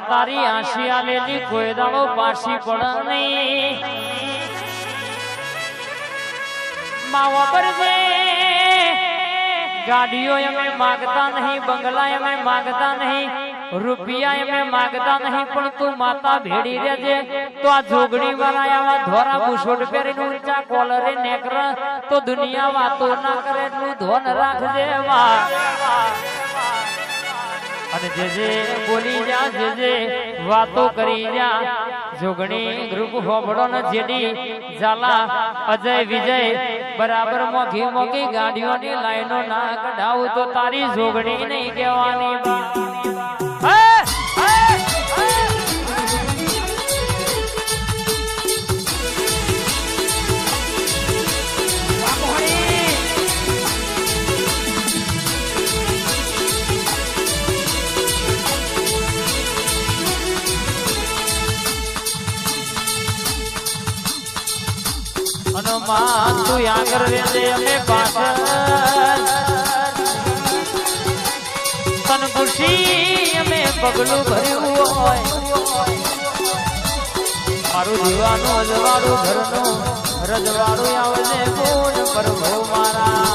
માતા તારી આશી આલેલી કોઈ દાડો પાછી પડ નહીં. માવા પર ગાડીઓ અમે માગતા નહીં, બંગલા અમે માગતા નહીં, રૂપિયા અમે માગતા નહીં, પણ તું માતા ભેડી રહેજે. તો આ જોગણી વાળા આવા ધોરા બુશોટ પહેરીને ઊંચા કોલરે નેકર, તો દુનિયા વાતો ના કરે, એટલું ધોન રાખજે વા અને જે જે બોલી જા, જે જે વાતો કરી જા, જોગણી ગ્રુપ હોબડો ન જેડી ઝાલા, અજય, વિજય, બરાબર મોઘી મોઘી ગાડીઓની લાઈનો ના કઢાવું તો તારી જોગણી નહીં કહેવાની આગળ રહેજે અમે પાછળ. તન ખુશી અમે પગલું ભર્યું હોય. મારું જીવાનું અજવાળું ઘરનું રજવાડું આવજે ગુણ પ્રભુ મારા!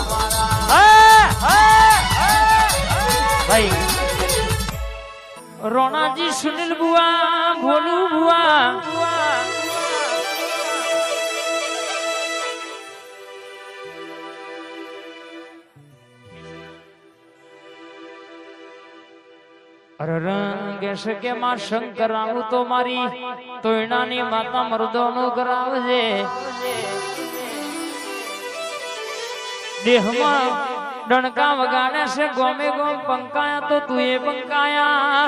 ભાઈ, રોણાજી સુનિલ બુઆ, ભોલું બુઆ મારી તોયણાની માતા મરદોનું કરાવજે દેહમાં ડણકા વગાડે છે, ગોમે ગોમ પંકાયા તો તું એ પંકાયા.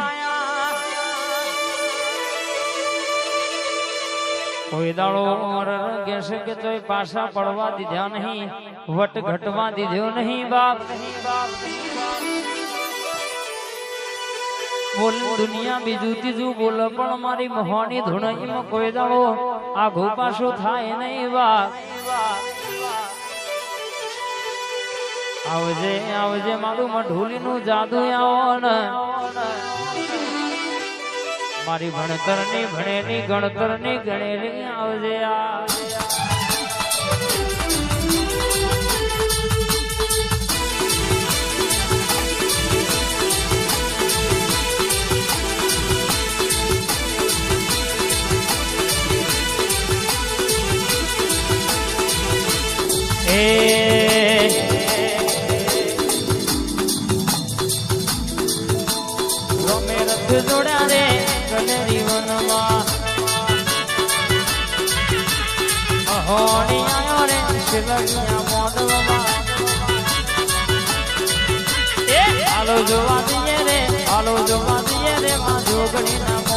કોઈ દાડો રંગે છે કે તોય પાછા પડવા દીધા નહીં, વટ ઘટવા દીધો નહીં બાપ. બોલ, દુનિયા બીજું ત્રીજું બોલ, પણ મારી મહોની ધૂણઈમાં કોઈ દાડો આ ઘોપાશો થાય નહીં વા આવજે આવજે, મારું મઢુલી નું જાદુ આવો ને. મારી ભણતરની ભણેલી ગણતરની ગણેલી, આવજે આ રમે રથ જોડ્યા રે કનેરી વનમાં અહોણી આયો રે મોડલમાં એ હાલો જોવા દઈએ રે, હાલો જોવા દઈએ રે, માં જોગણીના મોડલ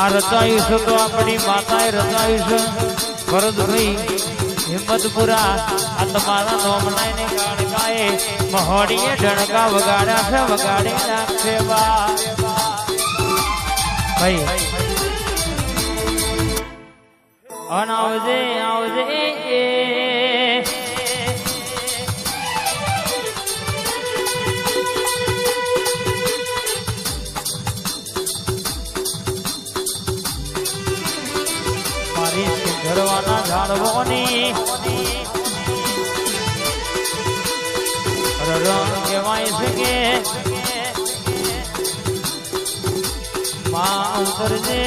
આ રચાયું છે તો આપણી માતાએ રચાયું છે. ભરતભાઈ હિંમતપુરા, આ તમારા નોમનાઈને ગાડકાએ મહોડીએ ઢણકા વગાડ્યા છે, વગાડી નાખશે ભાઈ. અન આવજે આવજે, એ ઝાડવોની રંગ કહેવાય છે કે માં ઉતરજે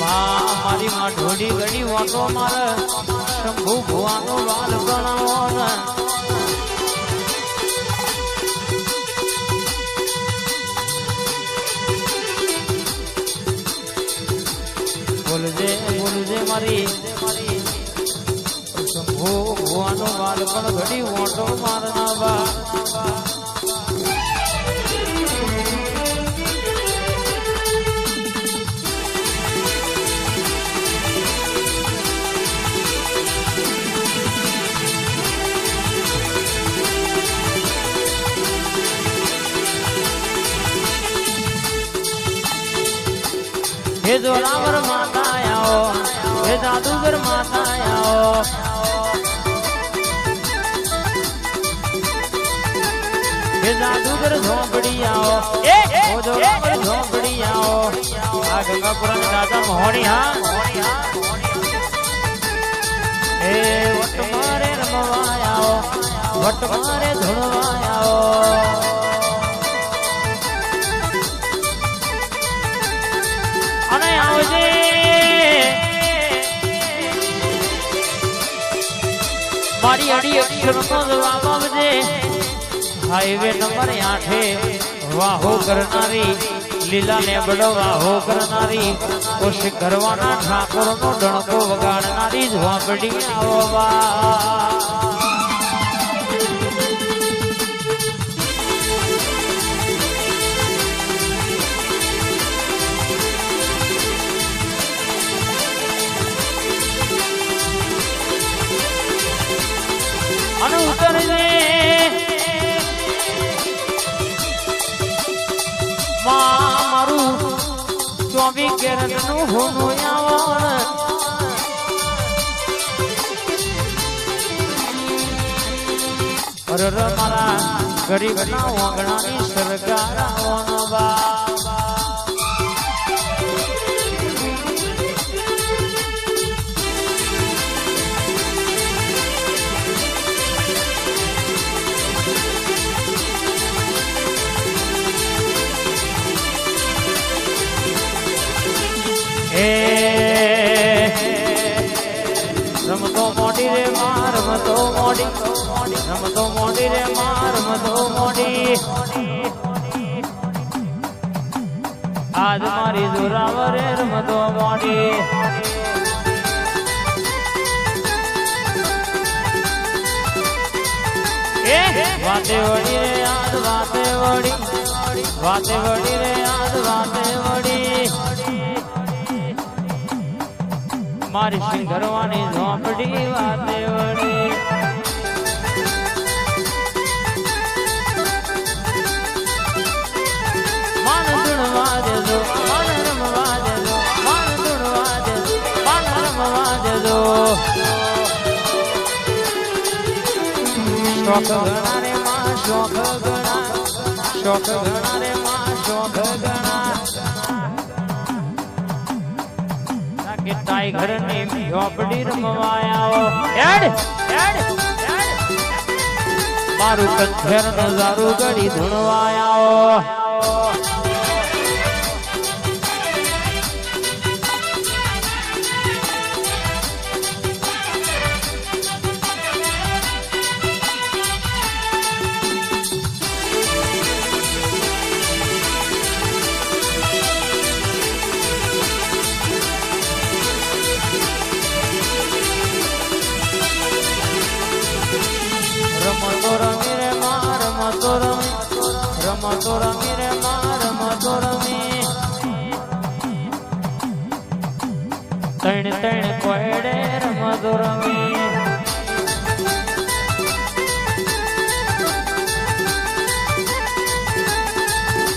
મારી માં ઢોડી ગડી વાટો મારે. શંભુ ભુવાનો વાલ ગણાવો મારી. શંભુ ભુવાનો વાલ પણ ઘડી મોટો હે જો રામ આવો માતા આવો હે જાદુગર ઝોંપડી આવો એ જોરાવર ઝોંપડી આવો આ ગંગાપુરા દાદા મોહણી હા હે વટ મારે રમવા આવો વટ મારે અડી અક્ષર નો જવાબ આવજે હાઈવે નંબર આઠે વાહો કરનારી લીલા ને બડો વાહો કરનારી ખુશ કરવાના ઠાકોર નો ડણકો વગાડનારી ઝોંપડી આવવા માં મારું ચોવી કેરટનું હોનું આવણ મારા ગરીબ ના ઓગણાની સરકાર આવવાનો બા મોડી, રમતો મોડી રે માર, રમતો મોડી. આજ મારી જોરાવરે રમતો મોડી. વાતે વળી રે આજ વાતે વળી. વાતે વળી રે આજ વાતે વળી. મારી સિંગરવાની ઝોંપડી વાતે વળી. શોખ ગણા રે માં, શોખ ગણા શોખ ગણા રે માં, શોખ ગણા કે ટાઈગર ને ઝોપડી રમવાયા એડ એડ મારું કંઠેર નજારું ગળી ધૂણવા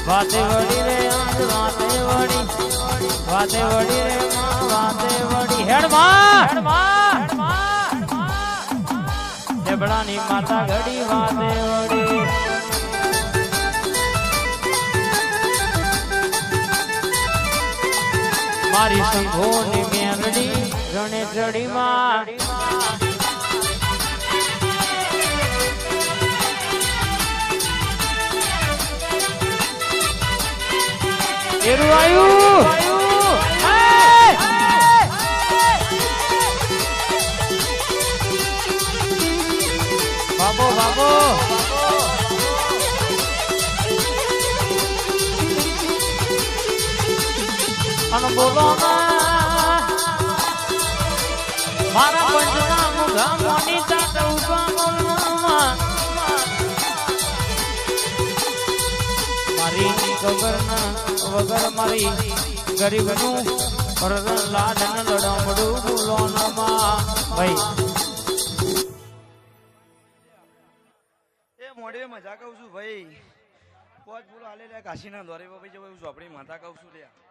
વાતે વળી રે વાતે વળી વાતે વળી રે વાતે વળી. હેડમાં હેડમાં લેબડાની માતા ઘડી વાતે વળી. મારી સંઘોની મેલડી રણે ચડીમાં એરું બાબો અને બોલો ના મારા પંચના મુખા મોની બોલવામાં મારી ખબર ના વગર મારી ગરીબનું મજા કહું છું ભાઈ. પોચ બોલો હાલે કાશીના દોરે ભાઈ જવું ઝોપડી કહું છું લ્યા.